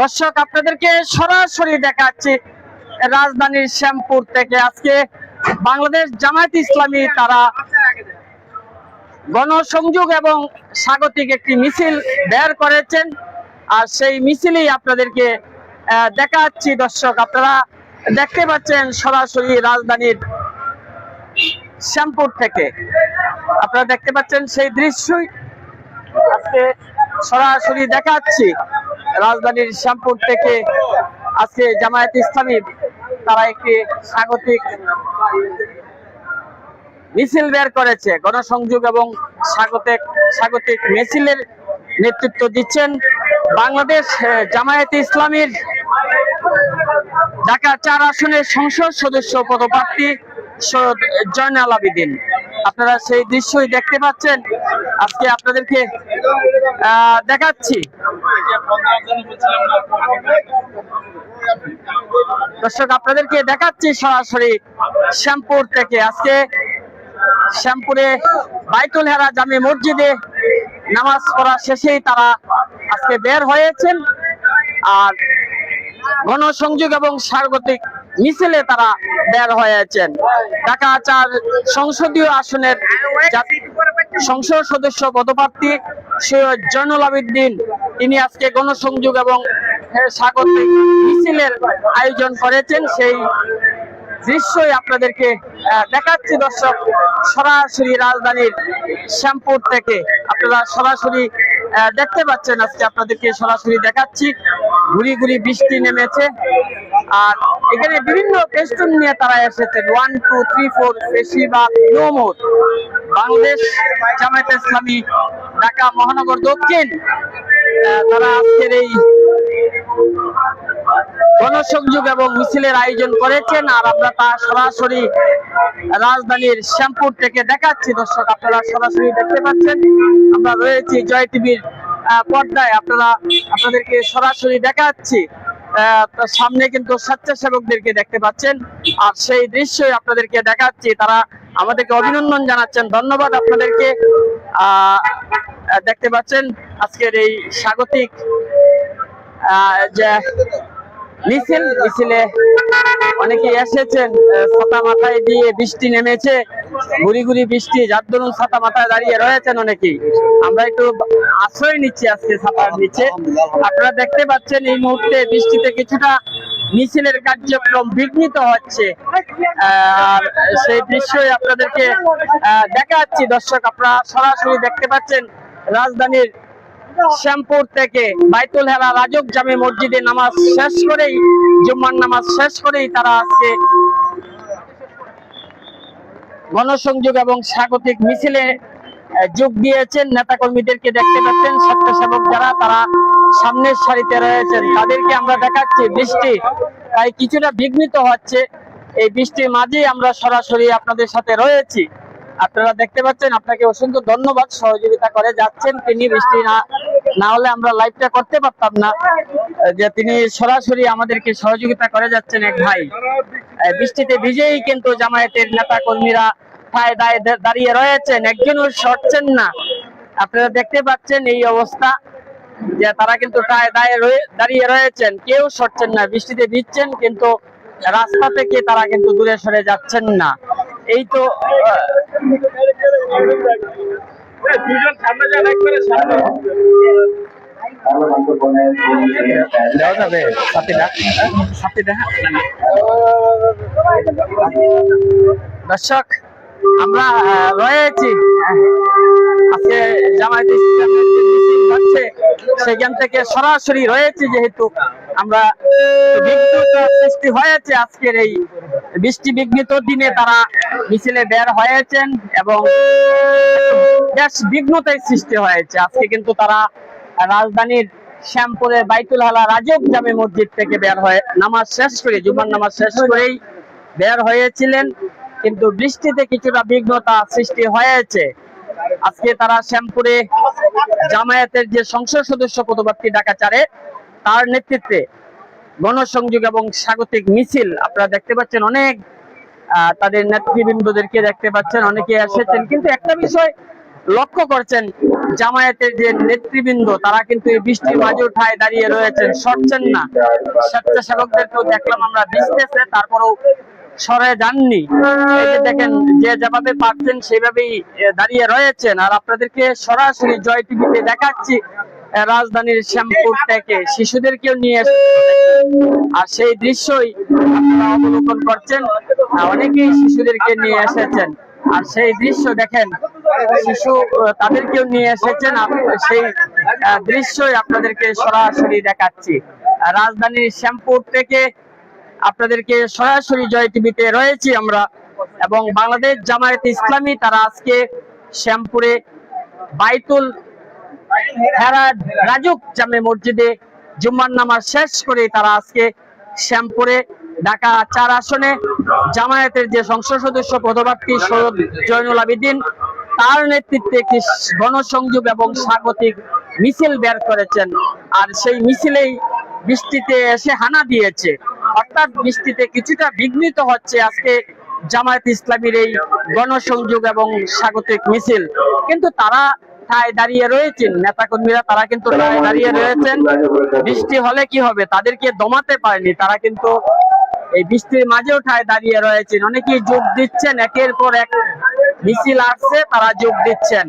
দর্শক, আপনাদেরকে সরাসরি দেখাচ্ছি রাজধানীর শ্যামপুর থেকে। আজকে বাংলাদেশ জামায়াত ইসলামী তারা গণসংযোগ এবং স্বাগতিক একটি মিছিল বের করেছেন। আর সেই মিছিলেই আপনাদেরকে দেখাচ্ছি দর্শক, আপনারা দেখতে পাচ্ছেন সরাসরি রাজধানীর শ্যামপুর থেকে। আপনারা দেখতে পাচ্ছেন সেই দৃশ্যই। আজকে সরাসরি দেখাচ্ছি। রাজধানীর শ্যামপুর থেকে আজকে জামায়াত ইসলামী, তারা একটি স্বাগতিক মিছিল বের করেছে। গণসংযোগ এবং স্বাগতিক স্বাগতিক মিছিলের নেতৃত্ব দিচ্ছেন বাংলাদেশ জামায়াতে ইসলামীর ঢাকা চার আসনের সংসদ সদস্য পদপ্রার্থী সৈয়দ জয়নাল আবিদিন। আপনারা সেই দৃশ্যই দেখতে পাচ্ছেন। আজকে আপনাদেরকে দেখাচ্ছি। দর্শক, আপনাদেরকে দেখাচ্ছি সরাসরি শ্যামপুর থেকে। আজকে শ্যামপুরে বাইতুল হেরা জামে মসজিদে নামাজ পড়া শেষেই তারা আজকে বের হয়েছেন। আর গণসংযোগ এবং স্বাগতিক মিছিলে তারা বের হয়েছেন। ঢাকা চার সংসদীয় আসনের সংসদ সদস্য পদপ্রার্থী সৈয়দ জয়নুল আবিদ্দিন তিনি আজকে গণসংযোগ এবং এর স্বাগতিক মিছিলের আয়োজন করেছেন। সেই দৃশ্যই আপনাদেরকে দেখাচ্ছি দর্শক, সরাসরি রাজধানীর শ্যামপুর থেকে। আপনারা সরাসরি দেখতে পাচ্ছেন আজকে আপনাদেরকে সরাসরি দেখাচ্ছি। ঘুরি ঘুরি বৃষ্টি নেমেছে আর এখানে বিভিন্ন পেস্টুন নিয়ে তারা এসেছেন। ওয়ান টু থ্রি ফোর বেশিরভাগ নোমর বাংলাদেশ জামায়াত ইসলামী ঢাকা মহানগর দক্ষিণ তারা আজকের এই গণসংযোগ এবং মিছিলের আয়োজন করেছেন। আর আমরা তা সরাসরি রাজধানীর শ্যামপুর থেকে দেখাচ্ছি। দর্শক, আপনারা সরাসরি দেখতে পাচ্ছেন, আমরা রয়েছি জয় টিভির পর্দায়। আপনারা, আপনাদেরকে সরাসরি দেখাচ্ছি। সামনে কিন্তু স্বেচ্ছাসেবকদেরকে দেখতে পাচ্ছেন। আর সেই দৃশ্যই আপনাদেরকে দেখাচ্ছি। তারা আমাদেরকে অভিনন্দন জানাচ্ছেন। ধন্যবাদ আপনাদেরকে। দেখতে পাচ্ছেন আজকের এই স্বাগতিক মিছিল, মিছিলে অনেকে এসেছেন ছাতা মাথায় দিয়ে বৃষ্টি নেমেছে, গুড়ি গুড়ি বৃষ্টি যার দরুন ছাতা মাথায় দাঁড়িয়ে রয়েছেন অনেকেই। আমরা একটু আশ্রয় নিচ্ছি আজকে ছাতার নিচে। আপনারা দেখতে পাচ্ছেন এই মুহূর্তে বৃষ্টিতে কিছুটা মিছিলের কার্যক্রম বিঘ্নিত হচ্ছে। আর সেই দৃশ্যই আপনাদেরকে দেখাচ্ছি। দর্শক, আপনারা সরাসরি দেখতে পাচ্ছেন রাজধানীর শ্যামপুর থেকে বাইতুল হেরা রাজক জামে মসজিদে নামাজ শেষ করেই, জুম্মার নামাজ শেষ করেই তারা আজকে গণসংযোগ এবং স্বাগতিক মিছিলে যোগ দিয়েছেন। নেতা কর্মীদেরকে দেখতে পাচ্ছেন স্বেচ্ছাসেবক যারা, তারা সামনের সারিতে রয়েছেন। তাদেরকে আমরা দেখাচ্ছি বৃষ্টি। তাই কিছুটা বিঘ্নিত হচ্ছে। এই বৃষ্টির মাঝেই আমরা সরাসরি আপনাদের সাথে রয়েছি। আপনারা দেখতে পাচ্ছেন, আপনাকে অসংখ্য ধন্যবাদ। সহযোগিতা করে যাচ্ছেন তিনি। বৃষ্টি না না হলে আমরা লাইভটা করতে পারতাম না। যে তিনি সরাসরি আমাদেরকে সহযোগিতা করে যাচ্ছেন এক ভাই। বৃষ্টিতে ভিজেই কিন্তু জামায়াতের নেতা কর্মীরা ঠায় দায়ে দাঁড়িয়ে রয়েছেন। একজনও সরছেন না। আপনারা দেখতে পাচ্ছেন এই অবস্থা। যে তারা কিন্তু দাঁড়িয়ে রয়েছেন। কেউ সরছেন না বৃষ্টিতে ভিজছেন কিন্তু রাস্তা থেকে তারা কিন্তু দূরে সরে যাচ্ছেন না। এই তো দেওয়া যাবে সাথীটা দর্শক আমরা রয়েছি। আজকে জামায়াত ইসলামের হচ্ছে, সেখান থেকে সরাসরি যেহেতু আমরা সৃষ্টি হয়েছে আজকের এই বৃষ্টি বিঘ্নিত দিনে তারা মিছিলে বের হয়েছেন এবং বেশ বিঘ্নতায় সৃষ্টি হয়েছে। আজকে কিন্তু তারা রাজধানীর শ্যামপুরের বাইতুল হালা রাজক জামে মসজিদ থেকে বের হয়ে নামাজ শেষ করে, জুমার নামাজ শেষ করেই বের হয়েছিলেন। কিন্তু বৃষ্টিতে কিছুটা বিঘ্নতা সৃষ্টি হয়েছে। আজকে তারা শ্যামপুরে জামায়াতের যে সংসদ সদস্য পদপ্রার্থী ঢাকা চারে, তার নেতৃত্বে গণসংযোগ এবং স্বাগতিক মিছিল, আপনারা দেখতে পাচ্ছেন অনেক তাদের নেতৃবৃন্দদেরকে দেখতে পাচ্ছেন, অনেকে এসেছেন। কিন্তু একটা বিষয় লক্ষ্য করছেন, জামায়াতের যে নেতৃবৃন্দ, তারা কিন্তু এই বৃষ্টির মাঝে উঠায় দাঁড়িয়ে রয়েছেন, সরছেন না। স্বেচ্ছাসেবকদেরকেও দেখলাম আমরা ভিজতেছে, তারপরেও সরে যাননি। দেখেন, যে যেভাবে পারছেন সেভাবেই দাঁড়িয়ে রয়েছেন। আর আপনাদেরকে সরাসরি জয় টিভিতে দেখাচ্ছি রাজধানীর শ্যামপুর থেকে। শিশুদেরকেও নিয়ে আর সেই দৃশ্যই অবলোকন করছেন অনেকেই শিশুদেরকে নিয়ে এসেছেন। আর সেই দৃশ্য দেখেন, শিশু তাদেরকেও নিয়ে এসেছেন। সেই দৃশ্যই আপনাদেরকে সরাসরি দেখাচ্ছি। রাজধানীর শ্যামপুর থেকে আপনাদেরকে সরাসরি জয় টিভিতে রয়েছি আমরা এবং বাংলাদেশ জামায়াত ইসলামী তারা আজকে শ্যামপুরে বাইতুল রাজুক জামে মসজিদে জুম্মার নামাজ শেষ করে তারা আজকে শ্যামপুরে ঢাকা চার আসনে জামায়াতের যে সংসদ সদস্য পদপ্রার্থী সৈয়দ জয়নুল আবিদিন, তার নেতৃত্বে একটি গণসংযোগ এবং স্বাগতিক মিছিল বের করেছেন। আর সেই মিছিলেই বৃষ্টিতে এসে হানা দিয়েছে। অর্থাৎ বৃষ্টিতে কিছুটা বিঘ্নিত হচ্ছে আজকে জামায়াত ইসলামীর এই গণসংযোগ এবং স্বাগতিক মিছিল। কিন্তু তারা ঠায় দাঁড়িয়ে রয়েছেন, নেতাকর্মীরা তারা কিন্তু দাঁড়িয়ে রয়েছেন। বৃষ্টি হলে কি হবে? তাদেরকে দমাতে পারেনি, তারা কিন্তু এই বৃষ্টির মাঝেও ঠায় দাঁড়িয়ে রয়েছেন। অনেকেই যোগ দিচ্ছেন, একের পর এক মিছিল আসছে, তারা যোগ দিচ্ছেন।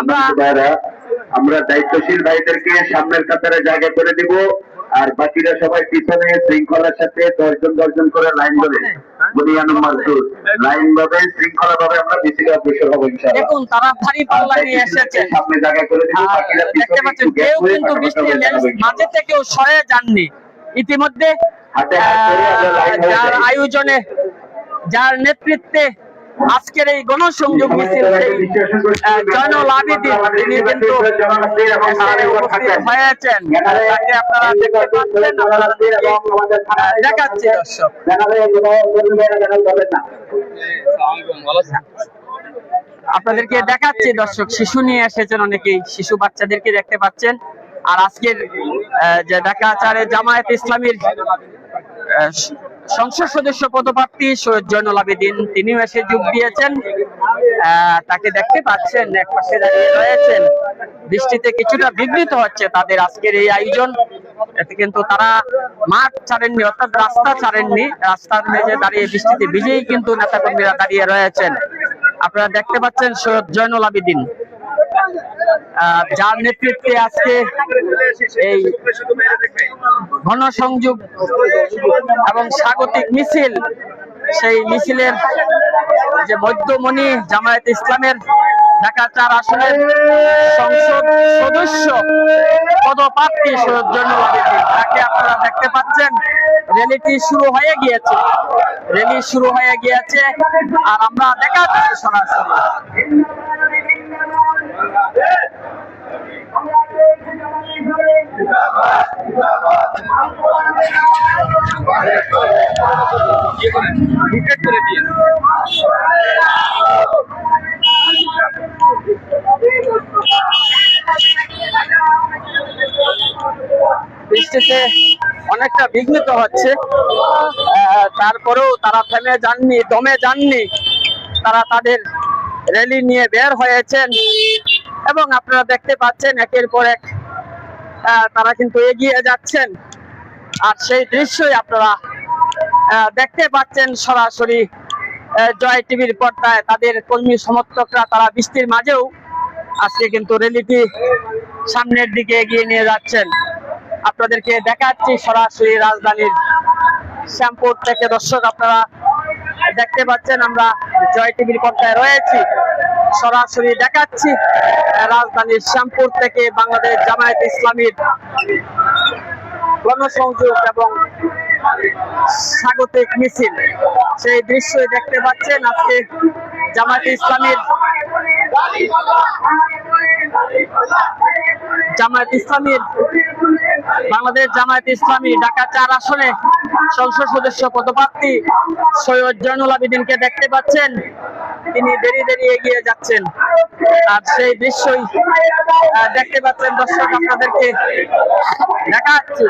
আমরা আমরা দায়িত্বশীল ভাইদেরকে সামনের কাতারে জায়গা করে দিব। আর বাকিরা সবাই পিছনে শৃঙ্খলার সাথে দর্জন দর্জন করে লাইন ধরে। বুনিয়ানুম মাজদুর লাইন ভাবে শৃঙ্খলা ভাবে আমরা মিছিলে অগ্রসর হব দেখুন তারা ভারী পাল্লা নিয়ে এসেছেন। সামনে জায়গা করে দিব বাকিরা দেখতে পাচ্ছেন কেউ কিন্তু বৃষ্টির ফাঁকা হয়ে যাবে মাঝে থেকেও সরে যাননি। ইতিমধ্যে হয়ে যার আয়োজনে যার নেতৃত্বে আজকের এই গণসংযোগ মিছিল সেই আহ, জয়নুল আবিদিন তিনি কিন্তু হয়েছেন। তাকে আপনারা দেখতে পাচ্ছেন দেখাচ্ছি দর্শক। আপনাদেরকে দেখাচ্ছি দর্শক শিশু নিয়ে এসেছেন অনেকেই। শিশু বাচ্চাদেরকে দেখতে পাচ্ছেন। আর আজকের যে ঢাকা চারে জামায়াত ইসলামীর সংসদ সদস্য পদপ্রার্থী সৈয়দ জয়নুল আবেদিন, তিনিও এসে যোগ দিয়েছেন। তাকে দেখতে পাচ্ছেন, এক পাশে দাঁড়িয়ে রয়েছেন। বৃষ্টিতে কিছুটা বিঘ্নিত হচ্ছে তাদের আজকের এই আয়োজন। এতে কিন্তু তারা মাঠ ছাড়েননি, অর্থাৎ রাস্তা ছাড়েননি। রাস্তার মেঝে দাঁড়িয়ে বৃষ্টিতে ভিজেই কিন্তু নেতাকর্মীরা দাঁড়িয়ে রয়েছেন। আপনারা দেখতে পাচ্ছেন সৈয়দ জয়নুল আবেদিন। যার নেতৃত্বে আজকে এই গণসংযোগ এবং স্বাগতিক মিছিল, সেই মিছিলের যে বৈদ্যমণি জামায়াত ইসলামের ঢাকা চার আসনের সংসদ সদস্য পদপ্রার্থী আবেদিন, তাকে আপনারা দেখতে পাচ্ছেন। র্যালিটি শুরু হয়ে গিয়েছে। র্যালি শুরু হয়ে গিয়েছে, আর আমরা দেখাচ্ছি সরাসরি। বৃষ্টিতে অনেকটা বিঘ্নিত হচ্ছে। তারপরেও তারা থেমে যাননি, দমে যাননি। তারা তাদের র্যালি নিয়ে বের হয়েছেন। এবং আপনারা দেখতে পাচ্ছেন, একের পর এক তারা কিন্তু এগিয়ে যাচ্ছেন। আর সেই দৃশ্যই আপনারা দেখতে পাচ্ছেন সরাসরি জয় টিভির পর্দায় তাদের কর্মী সমর্থকরা তারা বৃষ্টির মাঝেও আজকে কিন্তু র্যালিটি সামনের দিকে এগিয়ে নিয়ে যাচ্ছেন। আপনাদেরকে দেখাচ্ছি সরাসরি রাজধানীর শ্যামপুর থেকে। দর্শক, আপনারা দেখতে পাচ্ছেন আমরা জয় টিভির পর্দায় রয়েছি। সরাসরি দেখাচ্ছি রাজধানীর শ্যামপুর থেকে বাংলাদেশ জামায়াত ইসলামীর গণসংযোগ এবং স্বাগতিক মিছিল। সেই দৃশ্যই দেখতে পাচ্ছেন আজকে জামায়াত ইসলামীর জামায়াত ইসলামীর বাংলাদেশ জামায়াত ইসলামী ঢাকা চার আসনে সংসদ সদস্য পদপ্রার্থী সৈয়দ জয়নুল আবিদিনকে দেখতে পাচ্ছেন। তিনি দেরি দেরি এগিয়ে যাচ্ছেন। আর সেই দৃশ্যই দেখতে পাচ্ছেন দর্শক আপনাদেরকে। দেখাচ্ছি।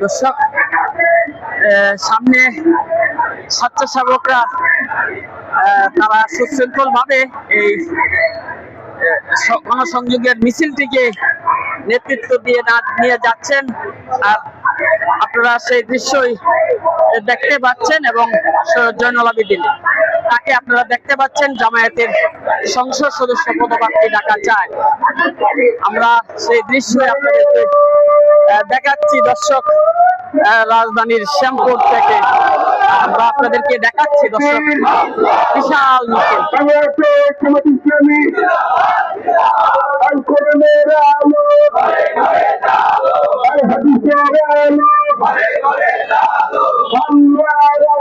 দর্শক সামনে স্বেচ্ছাসেবকরা তারা সুশৃঙ্খল ভাবে এই গণসংযোগের মিছিলটিকে নেতৃত্ব দিয়ে না, নিয়ে যাচ্ছেন। আর আপনারা সেই দৃশ্যই দেখতে পাচ্ছেন এবং জয়নুল আবেদিন তাকে আপনারা দেখতে পাচ্ছেন, জামায়াতের সংসদ সদস্য পদপ্রার্থী ডাকা চায়। আমরা সেই দৃশ্যই আপনাদেরকে দেখাচ্ছি দর্শক রাজধানীর শ্যামপুর থেকে। আমরা আপনাদেরকে দেখাচ্ছি দর্শক। বিশাল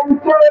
মিছিল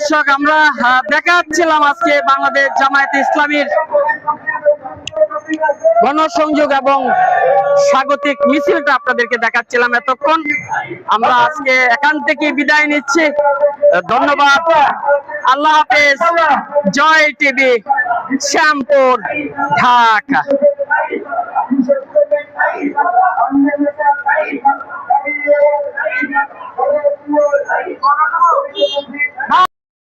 দর্শক, আমরা দেখাচ্ছিলাম আজকে বাংলাদেশ জামায়াত ইসলামীর গণসংযোগ এবং স্বাগতিক মিছিলটা আপনাদেরকে দেখাচ্ছিলাম এতক্ষণ। আমরা আজকে এখান থেকে বিদায় নিচ্ছি। ধন্যবাদ। আল্লাহ হাফেজ। জয় টিভি, শ্যামপুর, ঢাকা।